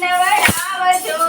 નવડાવજો.